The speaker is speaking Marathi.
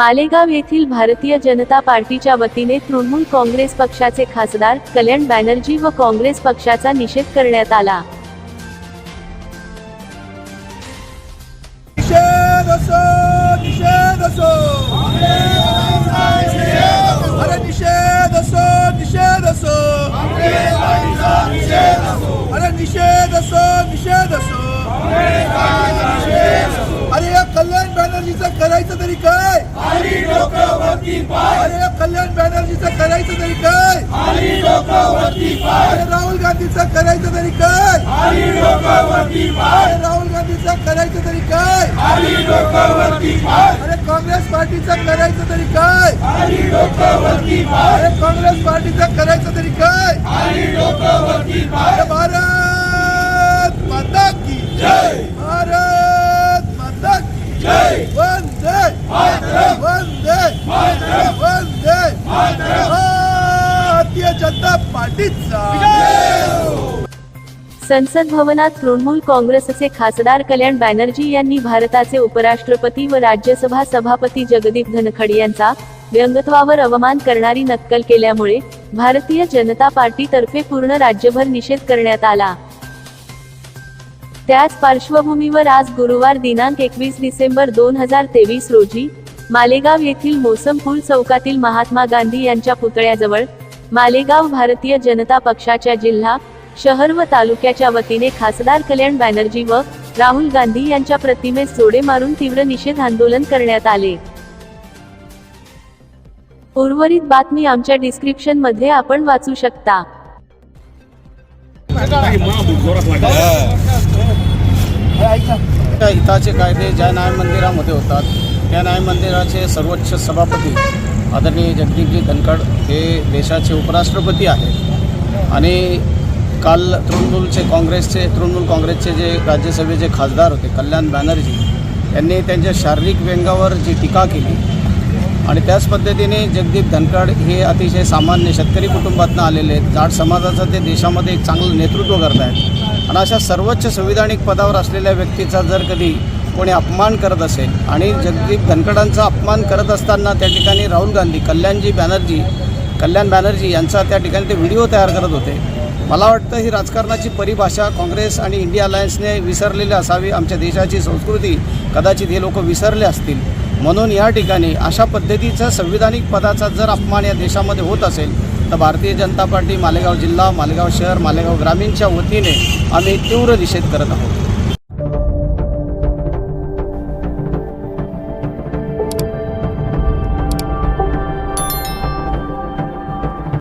मालेगाव येथील भारतीय जनता पार्टीच्या वतीने तृणमूल काँग्रेस पक्षाचे खासदार कल्याण बॅनर्जी व काँग्रेस पक्षाचा निषेध करण्यात आला. अरे अरे या कल्याण बॅनर्जीचं करायचं तरी काय? अरे या कल्याण बॅनर्जीचं करायचं तरी काय? अरे राहुल गांधीचं करायचं तरी काय? अरे राहुल गांधीचं करायचं तरी काय? अरे काँग्रेस पार्टीचं करायचं तरी काय? अरे काँग्रेस पार्टीचं करायचं तरी काय? अरे संसद भवनात तृणमूल काँग्रेसचे खासदार कल्याण बॅनर्जी यांनी भारताचे उपराष्ट्रपती व राज्यसभा सभापती जगदीप धनखड यांचा व्यंगत्वावर अवमान करणारी नक्कल केल्यामुळे भारतीय जनता पार्टीतर्फे पूर्ण राज्यभर निषेध करण्यात आला. त्याच पार्श्वभूमीवर आज गुरुवार दिनांक एकवीस डिसेंबर दोन हजार तेवीस रोजी मालेगाव येथील मोसम पूल चौकातील महात्मा गांधी यांच्या पुतळ्याजवळ मालेगाव भारतीय जनता पक्षाच्या जिल्हा शहर व तालुक्याच्या वतीने खासदार कल्याण बॅनर्जी व राहुल गांधी यांच्या प्रतिमेस जोडे मारून तीव्र निषेध आंदोलन करण्यात आले. उर्वरित बातमी आमच्या डिस्क्रिप्शनमध्ये आपण वाचू शकता. हिताचे कायदे ज्या न्याय मंदिरामध्ये होतात त्या न्याय मंदिराचे सर्वोच्च सभापती आदरणीय जगदीपजी धनखड हे देशाचे उपराष्ट्रपती आहेत. आणि काल तृणमूलचे काँग्रेसचे तृणमूल काँग्रेसचे जे राज्यसभेचे खासदार होते कल्याण बॅनर्जी यांनी त्यांच्या शारीरिक व्यंगावर जी टीका केली आणि त्याच पद्धतीने जगदीप धनखड हे अतिशय सामान्य शेतकरी कुटुंबातनं आलेले आहेत. जाट समाजाचं ते देशामध्ये एक चांगलं नेतृत्व करत आहेत आणि अशा सर्वोच्च संविधानिक पदावर असलेल्या व्यक्तीचा जर कधी कोणी अपमान करत असेल आणि जगदीप धनखडांचा अपमान करत असताना त्या ठिकाणी राहुल गांधी कल्याणजी बॅनर्जी कल्याण बॅनर्जी यांचा त्या ठिकाणी ते व्हिडिओ तयार करत होते. मला वाटतं ही राजकारणाची परिभाषा काँग्रेस आणि इंडिया अलायन्सने विसरलेली असावी आमच्या देशाची संस्कृती कदाचित हे लोक विसरले असतील. म्हणून या ठिकाणी अशा पद्धतीचा संविधानिक पदाचा जर अपमान या देशामध्ये होत असेल तर भारतीय जनता पार्टी मालेगाव जिल्हा मालेगाव शहर मालेगाव ग्रामीणच्या वतीने आम्ही तीव्र निषेध करत आहोत.